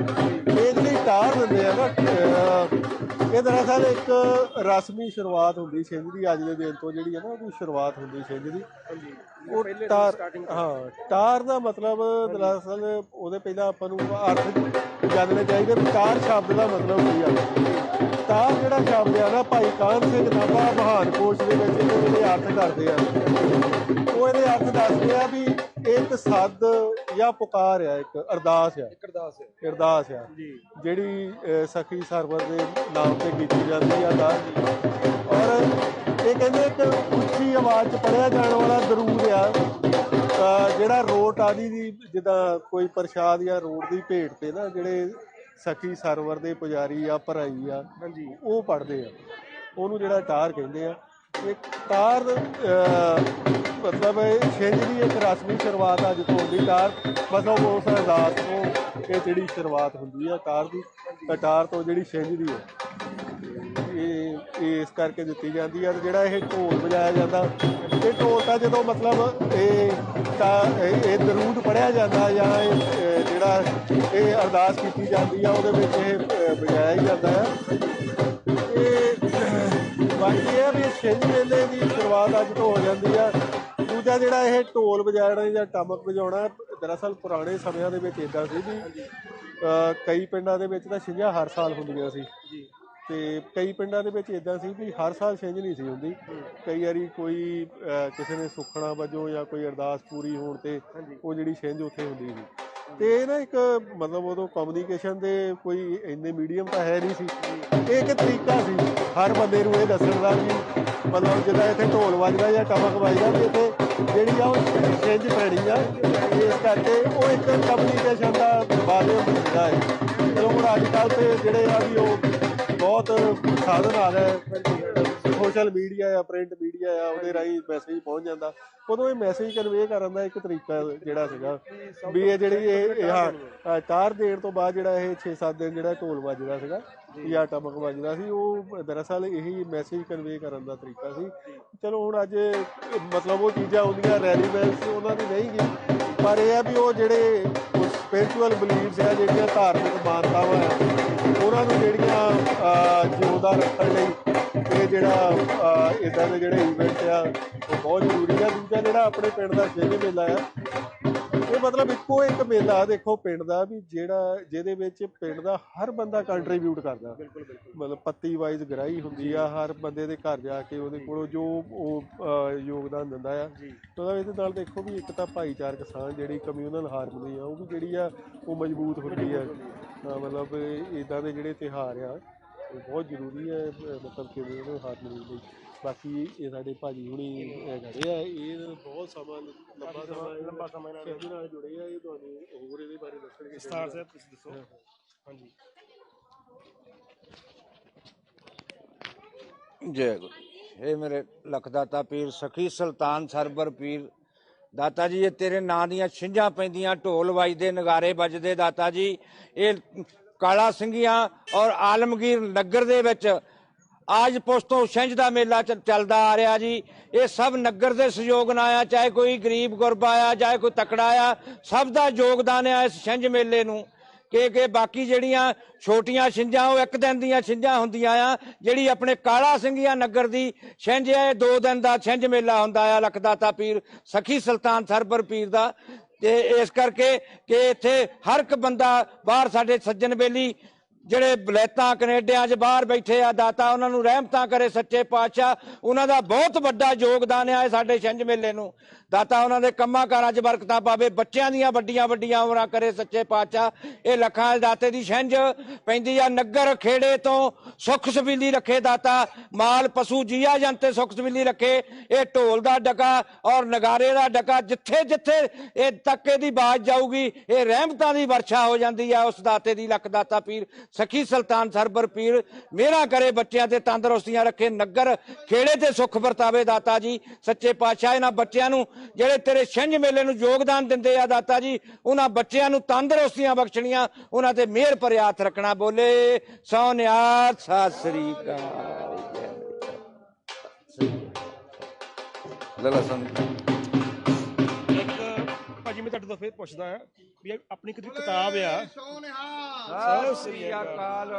ਇਹ ਜਿਹੜੀ ਟਾਰ ਦਿੰਦੇ ਆ ਨਾ ਇਹ ਦਰਅਸਲ ਇੱਕ ਰਸਮੀ ਸ਼ੁਰੂਆਤ ਹੁੰਦੀ ਛਿੰਝ ਦੀ ਅੱਜ ਦੇ ਦਿਨ ਤੋਂ ਜਿਹੜੀ ਹੈ ਨਾ ਉਹਦੀ ਸ਼ੁਰੂਆਤ ਹੁੰਦੀ ਛਿੰਝ ਦੀ ਉਹ ਟਾਰ ਹਾਂ ਟਾਰ ਦਾ ਮਤਲਬ ਦਰਅਸਲ ਉਹਦੇ ਪਹਿਲਾਂ ਆਪਾਂ ਨੂੰ ਅਰਥ ਜਾਣਨੇ ਚਾਹੀਦੇ ਵੀ ਟਾਰ ਸ਼ਬਦ ਦਾ ਮਤਲਬ ਕੀ ਆ? ਟਾਰ ਜਿਹੜਾ ਸ਼ਬਦ ਆ ਨਾ ਭਾਈ ਕਾਨ ਸਿੰਘ ਨਾਭਾ ਮਹਾਨ ਕੋਸ਼ ਦੇ ਵਿੱਚ ਇਹਦੇ ਅਰਥ ਕਰਦੇ ਆ। ਉਹ ਇਹਦੇ ਅਰਥ ਦੱਸਦੇ ਆ ਵੀ ਇੱਕ ਸੱਦ ਜਾਂ ਪੁਕਾਰ ਆ ਇੱਕ ਅਰਦਾਸ ਆ। ਕਰਦਾਸ ਅਰਦਾਸ ਆ। ਜੀ। ਜਿਹੜੀ ਅਹ, ਸਖੀ ਸਰਵਰ ਦੇ ਨਾਮ ਤੇ ਕੀਤੀ ਜਾਂਦੀ ਆ ਅਰਦਾਸ ਔਰ ਇਹ ਕਹਿੰਦੇ ਇੱਕ ਉੱਚੀ ਆਵਾਜ਼ 'ਚ ਪੜਿਆ ਜਾਣ ਵਾਲਾ ਦਰੂਦ ਆ। ਅਹ, ਜਿਹੜਾ ਰੋਟ ਆਦਿ ਦੀ ਜਿੱਦਾਂ ਕੋਈ ਪ੍ਰਸ਼ਾਦ ਜਾਂ ਰੋਟ ਦੀ ਭੇਟ ਤੇ ਨਾ ਜਿਹੜੇ ਸਖੀ ਸਰਵਰ ਦੇ ਪੁਜਾਰੀ ਆ ਭਰਾਈ ਆ ਹਾਂਜੀ। ਉਹ ਪੜਦੇ ਆ। ਉਹਨੂੰ ਜਿਹੜਾ ਟਾਰ ਕਹਿੰਦੇ ਆ ਇਹ ਟਾਰ ਮਤਲਬ ਇਹ ਛਿੰਝ ਦੀ ਇੱਕ ਰਸਮੀ ਸ਼ੁਰੂਆਤ ਅੱਜ ਤੋਂ ਹੁੰਦੀ ਟਾਰ ਮਤਲਬ ਉਸ ਅਰਦਾਸ ਤੋਂ ਇਹ ਜਿਹੜੀ ਸ਼ੁਰੂਆਤ ਹੁੰਦੀ ਆ ਟਾਰ ਦੀ, ਤਾਂ ਤੋਂ ਜਿਹੜੀ ਛਿੰਝ ਦੀ ਹੈ, ਇਹ ਇਹ ਇਸ ਕਰਕੇ ਦਿੱਤੀ ਜਾਂਦੀ ਆ ਤੇ ਜਿਹੜਾ ਇਹ ਢੋਲ ਵਜਾਇਆ ਜਾਂਦਾ, ਇਹ ਢੋਲ ਤਾਂ ਜਦੋਂ ਮਤਲਬ ਇਹ ਤਾਂ ਇਹ ਇਹ ਦਰੂਦ ਪੜਿਆ ਜਾਂਦਾ ਜਾਂ ਇਹ ਜਿਹੜਾ ਇਹ ਅਰਦਾਸ ਕੀਤੀ ਜਾਂਦੀ ਆ, ਉਹਦੇ ਵਿੱਚ ਇਹ ਵਜਾਇਆ ਹੀ ਜਾਂਦਾ ਆ। ਸ਼ੁਰੂਆਤ ਅੱਜ ਤੋਂ ਹੋ ਜਾਂਦੀ ਆ। ਦੂਜਾ ਜਿਹੜਾ ਇਹ ਢੋਲ ਵਜਾਉਣਾ ਜਾਂ ਟਮਕ ਵਜਾਉਣਾ ਦਰਅਸਲ ਪੁਰਾਣੇ ਸਮਿਆਂ ਦੇ ਵਿੱਚ ਇਦਾਂ ਸੀ ਵੀ ਕਈ ਪਿੰਡਾਂ ਦੇ ਵਿੱਚ ਤਾਂ ਛਿੰਝਾਂ ਹਰ ਸਾਲ ਹੁੰਦੀਆਂ ਸੀ। ਤੇ ਕਈ ਪਿੰਡਾਂ ਦੇ ਵਿੱਚ ਇਦਾਂ ਸੀ ਵੀ ਹਰ ਸਾਲ ਛਿੰਝ ਨਹੀਂ ਸੀ ਹੁੰਦੀ। ਕਈ ਵਾਰੀ ਕੋਈ ਕਿਸੇ ਨੇ ਸੁਖਣਾ ਵਜੋਂ ਜਾਂ ਕੋਈ ਅਰਦਾਸ ਪੂਰੀ ਹੋਣ ਤੇ ਉਹ ਜਿਹੜੀ ਛਿੰਝ ਉੱਥੇ ਹੁੰਦੀ ਸੀ। ਤੇ ਇਹ ਨਾ ਇੱਕ ਮਤਲਬ ਉਦੋਂ ਕਮਿਊਨੀਕੇਸ਼ਨ ਦੇ ਕੋਈ ਇੰਨੇ ਮੀਡੀਅਮ ਤਾਂ ਹੈ ਨਹੀਂ ਸੀ। ਇਹ ਇੱਕ ਤਰੀਕਾ ਸੀ, ਹਰ ਬੰਦੇ ਨੂੰ ਇਹ ਦੱਸਣ ਦਾ ਵੀ ਮਤਲਬ ਜਿੱਦਾਂ ਇੱਥੇ ਢੋਲ ਵੱਜਦਾ ਜਾਂ ਟਮਕ ਵੱਜਦਾ ਵੀ ਇੱਥੇ ਜਿਹੜੀ ਆ ਉਹ ਛਿੰਝ ਪੈਣੀ ਆ। ਇਸ ਕਰਕੇ ਉਹ ਇੱਕ ਕਮਿਊਨੀਕੇਸ਼ਨ ਦਾ ਮਾਧਿਅਮ ਹੁੰਦਾ ਹੈ ਚਲੋ ਹੁਣ ਅੱਜ ਕੱਲ੍ਹ ਤੇ ਜਿਹੜੇ ਆ ਵੀ ਉਹ ਬਹੁਤ ਸਾਧਨ ਆ ਰਿਹਾ ਸੋਸ਼ਲ ਮੀਡੀਆ ਆ ਪ੍ਰਿੰਟ ਮੀਡੀਆ ਆ ਉਹਦੇ ਰਾਹੀਂ ਮੈਸੇਜ ਪਹੁੰਚ ਜਾਂਦਾ। ਉਦੋਂ ਇਹ ਮੈਸੇਜ ਕਨਵੇ ਕਰਨ ਦਾ ਇੱਕ ਤਰੀਕਾ ਜਿਹੜਾ ਸੀਗਾ ਵੀ ਇਹ ਜਿਹੜੀ ਇਹ ਇਹ ਹਾਂ ਅ, ਤਾਰ ਦੇਣ ਤੋਂ ਬਾਅਦ ਜਿਹੜਾ ਇਹ 6-7 ਦਿਨ ਜਿਹੜਾ ਢੋਲ ਵੱਜਦਾ ਸੀਗਾ ਜਾਂ ਟਮਕ ਵੱਜਦਾ ਸੀ ਉਹ ਦਰਅਸਲ ਇਹੀ ਮੈਸੇਜ ਕਨਵੇ ਕਰਨ ਦਾ ਤਰੀਕਾ ਸੀ। ਚਲੋ ਹੁਣ ਅੱਜ ਮਤਲਬ ਉਹ ਚੀਜ਼ਾਂ ਹੁੰਦੀਆਂ ਰੈਲੀਵੈਂਸ ਉਹਨਾਂ ਦੀ ਨਹੀਂ ਗਈ ਪਰ ਇਹ ਆ ਵੀ ਉਹ ਜਿਹੜੇ ਸਪਿਰਚੁਅਲ ਬਲੀਫਸ ਆ ਜਿਹੜੀਆਂ ਧਾਰਮਿਕ ਮਾਨਤਾਵਾਂ ਆ ਜਿਉਂਦਾ ਰੱਖਣ ਲਈ ਇਹ ਜਿਹੜਾ ਇਦਾਂ ਦੇ ਜਿਹੜੇ ਇਵੈਂਟ ਆ ਉਹ ਬਹੁਤ ਜ਼ਰੂਰੀ ਆ। ਦੂਜਾ ਜਿਹੜਾ ਆਪਣੇ ਪਿੰਡ ਦਾ ਛਿੰਝ ਮੇਲਾ ਆ ਇਹ ਮਤਲਬ ਇੱਕੋ ਇੱਕ ਮੇਲਾ ਦੇਖੋ ਪਿੰਡ ਦਾ ਵੀ ਜਿਹੜਾ ਜਿਹਦੇ ਵਿੱਚ ਪਿੰਡ ਦਾ ਹਰ ਬੰਦਾ ਕੰਟਰੀਬਿਊਟ ਕਰਦਾ। ਮਤਲਬ ਪੱਤੀ ਵਾਈਜ਼ ਗ੍ਰਾਈ ਹੁੰਦੀ ਆ ਹਰ ਬੰਦੇ ਦੇ ਘਰ ਜਾ ਕੇ ਉਹਦੇ ਕੋਲੋਂ ਜੋ ਉਹ ਯੋਗਦਾਨ ਦਿੰਦਾ ਆ। ਉਹਦਾ ਇਹਦੇ ਨਾਲ ਦੇਖੋ ਵੀ ਇੱਕ ਤਾਂ ਭਾਈਚਾਰਕ ਸਾਂਝ ਜਿਹੜੀ ਕਮਿਊਨਲ ਹਾਰਮਨੀ ਆ ਉਹ ਵੀ ਜਿਹੜੀ ਆ ਉਹ ਮਜ਼ਬੂਤ ਹੁੰਦੀ ਆ। ਮਤਲਬ ਇਦਾਂ ਦੇ ਜਿਹੜੇ ਤਿਉਹਾਰ ਆ ਬਹੁਤ ਜ਼ਰੂਰੀ ਹੈ ਅਹ, ਮਤਲਬ ਕਮਿਊਨਲ ਹਾਰਮਨੀ ਲਈ। ਬਾਕੀ ਇਹ ਸਾਡੇ ਭਾਜੀ ਹੁਣੀ ਇਹ ਖੜੇ ਆ ਇਹ ਬਹੁਤ ਸਮਾਂ ਲੰਬਾ ਸਮਾਂ ਲੰਬਾ ਸਮਾਂ ਇਹਨਾਂ ਨੇ ਇਹਦੇ ਨਾਲ ਜੁੜੇ ਆ ਇਹ ਤੁਹਾਨੂੰ ਹੋਰ ਇਹਦੇ ਬਾਰੇ ਦੱਸਣਗੇ ਸਟਾਰ ਸਾਹਿਬ ਤੁਸੀਂ ਦੱਸੋ। ਹਾਂਜੀ। ਜੈ ਗੁਰੂ। ਇਹ ਮੇਰੇ ਲਖਦਾਤਾ ਪੀਰ ਸਖੀ ਸੁਲਤਾਨ ਸਰਬਰ ਪੀਰ। ਦਾਤਾ ਜੀ ਇਹ ਤੇਰੇ ਨਾਂ ਦੀਆਂ ਛਿੰਝਾਂ ਪੈਂਦੀਆਂ ਢੋਲ ਵੱਜਦੇ ਨਗਾਰੇ ਵੱਜਦੇ। ਦਾਤਾ ਜੀ ਇਹ ਕਾਲਾ ਸਿੰਘੀਆਂ ਔਰ ਆਲਮਗੀਰ ਨਗਰ ਦੇ ਵਿੱਚ ਆਜ ਪੁਸਤੋਂ ਛਿੰਝ ਦਾ ਮੇਲਾ ਚੱਲਦਾ ਆ ਰਿਹਾ ਜੀ। ਇਹ ਸਭ ਨਗਰ ਦੇ ਸਹਿਯੋਗ ਨਾਲ ਆ, ਚਾਹੇ ਕੋਈ ਗਰੀਬ ਗੁਰਬਾ ਆ ਚਾਹੇ ਕੋਈ ਤਕੜਾ ਆ ਸਭ ਦਾ ਯੋਗਦਾਨ ਆ ਇਸ ਛਿੰਝ ਮੇਲੇ ਨੂੰ। ਕਿ ਕਿ ਬਾਕੀ ਜਿਹੜੀਆਂ ਛੋਟੀਆਂ ਛਿੰਝਾਂ, ਉਹ ਇੱਕ ਦਿਨ ਦੀਆਂ ਛਿੰਝਾਂ ਹੁੰਦੀਆਂ ਆ, ਜਿਹੜੀ ਆਪਣੇ ਕਾਲਾ ਸਿੰਘੀਆਂ ਨਗਰ ਦੀ ਛਿੰਝ ਆ, ਇਹ ਦੋ ਦਿਨ ਦਾ ਛਿੰਝ ਮੇਲਾ ਹੁੰਦਾ ਆ, ਲਖਦਾਤਾ ਪੀਰ ਸਖੀ ਸੁਲਤਾਨ ਸਰਬਰ ਪੀਰ ਦਾ। ਤੇ ਇਸ ਕਰਕੇ ਕਿ ਇੱਥੇ ਹਰ ਇੱਕ ਬੰਦਾ ਬਾਹਰ ਸਾਡੇ ਸੱਜਣ ਬੇਲੀ ਜਿਹੜੇ ਬਲੈਤਾਂ ਕੈਨੇਡਿਆਂ 'ਚ ਬਾਹਰ ਬੈਠੇ ਆ, ਦਾਤਾ ਉਹਨਾਂ ਨੂੰ ਰਹਿਮਤਾਂ ਕਰੇ ਸੱਚੇ ਪਾਤਸ਼ਾਹ। ਉਹਨਾਂ ਦਾ ਬਹੁਤ ਵੱਡਾ ਯੋਗਦਾਨ ਆ ਸਾਡੇ ਛਿੰਝ ਮੇਲੇ ਨੂੰ। ਦਾਤਾ ਉਹਨਾਂ ਦੇ ਕੰਮਾਂ ਕਾਰਾਂ 'ਚ ਬਰਕਤਾਂ ਪਾਵੇ, ਬੱਚਿਆਂ ਦੀਆਂ ਵੱਡੀਆਂ ਵੱਡੀਆਂ ਉਮਰਾਂ ਕਰੇ ਸੱਚੇ ਪਾਤਸ਼ਾਹ। ਇਹ ਲੱਖਾਂ ਦੇ ਦਾਤੇ ਦੀ ਛਿੰਝ ਪੈਂਦੀ ਆ ਨਗਰ ਖੇੜੇ ਤੋਂ ਸੁੱਖ ਸਬੀਲੀ ਰੱਖੇ ਦਾਤਾ। ਮਾਲ ਪਸ਼ੂ ਜੀਆ ਜੰਤੇ ਸੁੱਖ ਸਬੀਲੀ ਰੱਖੇ। ਇਹ ਢੋਲ ਦਾ ਡਕਾ ਔਰ ਨਗਾਰੇ ਦਾ ਡਕਾ, ਜਿੱਥੇ ਜਿੱਥੇ ਇਹ ਤੱਕੇ ਦੀ ਬਾਜ ਜਾਊਗੀ, ਇਹ ਰਹਿਮਤਾਂ ਦੀ ਵਰਸ਼ਾ ਹੋ ਜਾਂਦੀ ਆ। ਉਸ ਦਾਤੇ ਦੀ ਲੱਖ ਦਾਤਾ ਪੀਰ ਸਖੀ ਸੁਲਤਾਨ ਸਰਬਰ ਪੀਰ ਮੇਰਾ ਕਰੇ ਬੱਚਿਆਂ ਤੇ ਤੰਦਰੁਸਤੀਆਂ ਰੱਖੇ ਨਗਰ ਖੇੜੇ ਤੇ ਸੁੱਖ ਵਰਤਾਵੇ ਦਾਤਾ ਜੀ। ਸੱਚੇ ਪਾਤਸ਼ਾਹ ਇਹਨਾਂ ਬੱਚਿਆਂ ਨੂੰ ਜਿਹੜੇ ਤੇਰੇ ਛਿੰਝ ਮੇਲੇ ਨੂੰ ਯੋਗਦਾਨ ਦਿੰਦੇ ਆ ਦਾਤਾ ਜੀ ਉਹਨਾਂ ਬੱਚਿਆਂ ਨੂੰ ਤੰਦਰੁਸਤੀਆਂ ਬਖਸ਼ਣੀਆਂ ਉਹਨਾਂ ਤੇ ਮਿਹਰ ਭਰਿਆ ਹੱਥ ਰੱਖਣਾ ਬੋਲੇ। ਸੋ ਨਿਆਲ ਸਤਿ ਸ੍ਰੀ ਅਕਾਲ। ਲਲਾ ਸੰਤ ਇੱਕ ਭਾਜੀ ਮੈਂ ਤੁਹਾਡੇ ਤੋਂ ਫਿਰ ਪੁੱਛਦਾ ਵੀ ਆਪਣੀ ਕਿਤੇ ਕਿਤਾਬ ਆ ਸਤਿ ਸ੍ਰੀ ਅਕਾਲ